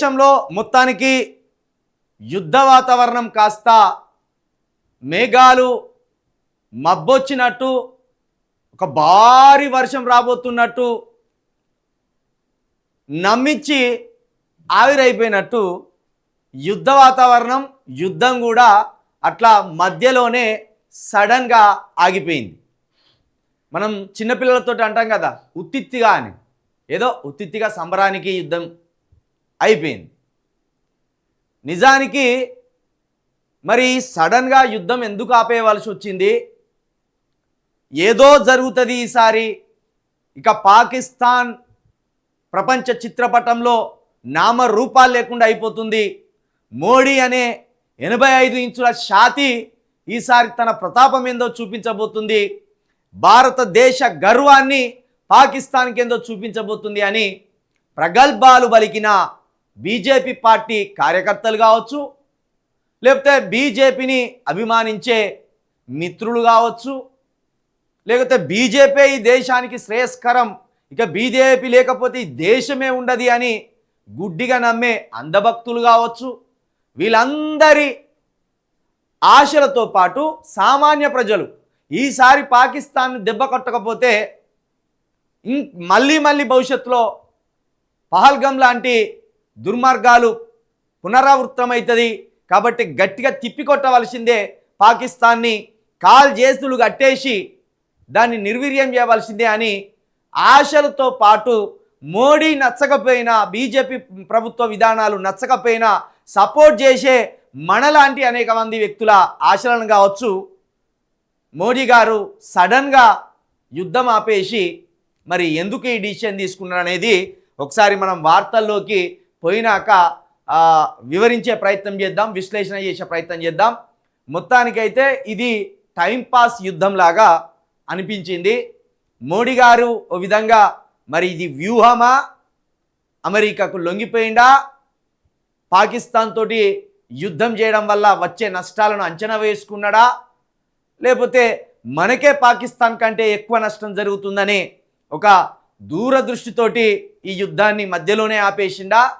దేశంలో మొత్తానికి యుద్ధ వాతావరణం కాస్త మేఘాలు మబ్బొచ్చినట్టు ఒక భారీ వర్షం రాబోతున్నట్టు నమ్మించి ఆవిరైపోయినట్టు యుద్ధ వాతావరణం యుద్ధం కూడా అట్లా మధ్యలోనే సడన్గా ఆగిపోయింది. మనం చిన్నపిల్లలతో అంటాం కదా ఉత్తిత్తిగా అని. ఏదో ఉత్తిత్తిగా సంబరానికి యుద్ధం అయిపోయింది. నిజానికి మరి సడన్గా యుద్ధం ఎందుకు ఆపేయవలసి వచ్చింది? ఏదో జరుగుతుంది ఈసారి. ఇక పాకిస్తాన్ ప్రపంచ చిత్రపటంలో నామరూపాలు లేకుండా అయిపోతుంది. మోడీ అనే ఎనభై ఐదు ఇంచుల ఛాతి ఈసారి తన ప్రతాపం ఏందో చూపించబోతుంది. భారతదేశ గర్వాన్ని పాకిస్తాన్కి ఏందో చూపించబోతుంది అని ప్రగల్భాలు పలికిన బీజేపీ పార్టీ కార్యకర్తలు కావచ్చు లేకపోతే బీజేపీని అభిమానించే మిత్రులు కావచ్చు లేకపోతే బీజేపీ ఈ దేశానికి శ్రేయస్కరం ఇక బీజేపీ లేకపోతే ఈ దేశమే ఉండదు అని గుడ్డిగా నమ్మే అంధభక్తులు కావచ్చు వీళ్ళందరి ఆశలతో పాటు సామాన్య ప్రజలు ఈసారి పాకిస్తాన్ దెబ్బ కొట్టకపోతే ఇం మళ్ళీ మళ్ళీ భవిష్యత్తులో పహల్గం లాంటి దుర్మార్గాలు పునరావృతమవుతుంది. కాబట్టి గట్టిగా తిప్పికొట్టవలసిందే పాకిస్తాన్ని కాల్ చేతులు కట్టేసి దాన్ని నిర్వీర్యం చేయవలసిందే అని ఆశలతో పాటు మోడీ నచ్చకపోయినా బీజేపీ ప్రభుత్వ విధానాలు నచ్చకపోయినా సపోర్ట్ చేసే మనలాంటి అనేక మంది వ్యక్తుల ఆశలను కావచ్చు మోడీ గారు సడన్గా యుద్ధం ఆపేసి మరి ఎందుకు ఈ డిసిషన్ తీసుకున్నారు అనేది ఒకసారి మనం వార్తల్లోకి పోయినాక వివరించే ప్రయత్నం చేద్దాం విశ్లేషణ చేసే ప్రయత్నం చేద్దాం. మొత్తానికైతే ఇది టైంపాస్ యుద్ధం లాగా అనిపించింది. మోడీ గారు ఓ విధంగా మరి ఇది వ్యూహమా? అమెరికాకు లొంగిపోయిందా? పాకిస్తాన్ తోటి యుద్ధం చేయడం వల్ల వచ్చే నష్టాలను అంచనా వేసుకున్నాడా? లేకపోతే మనకే పాకిస్తాన్ కంటే ఎక్కువ నష్టం జరుగుతుందని ఒక దూరదృష్టితోటి ఈ యుద్ధాన్ని మధ్యలోనే ఆపేసిండా